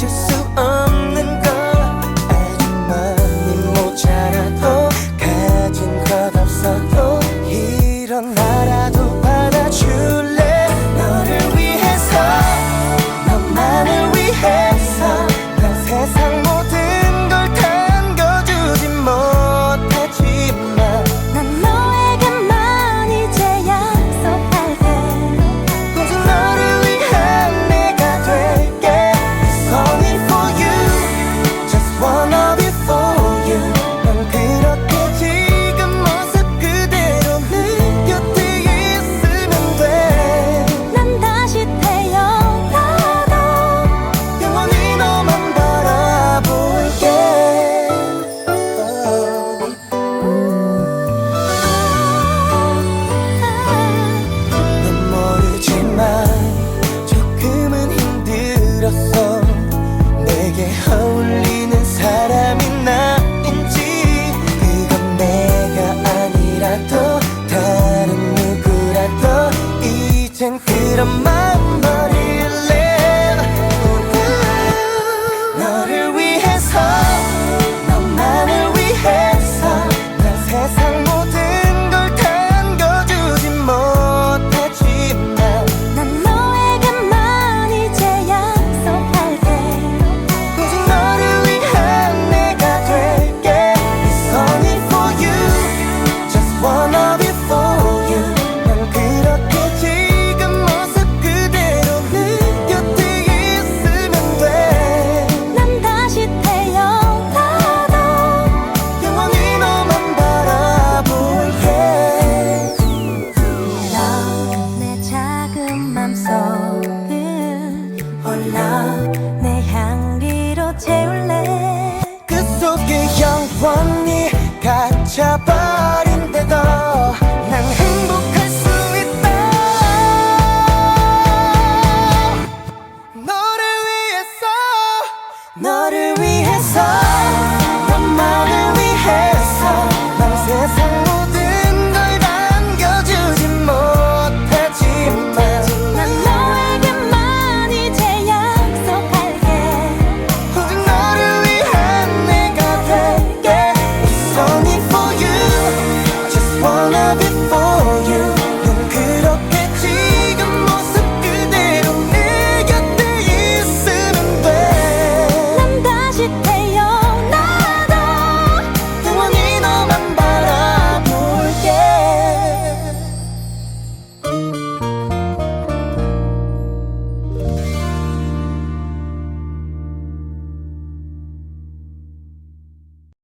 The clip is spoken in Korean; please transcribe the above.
just 어울리는 사람이 나인지 그건 내가 아니라도 다른 누구라도 이젠 그런 말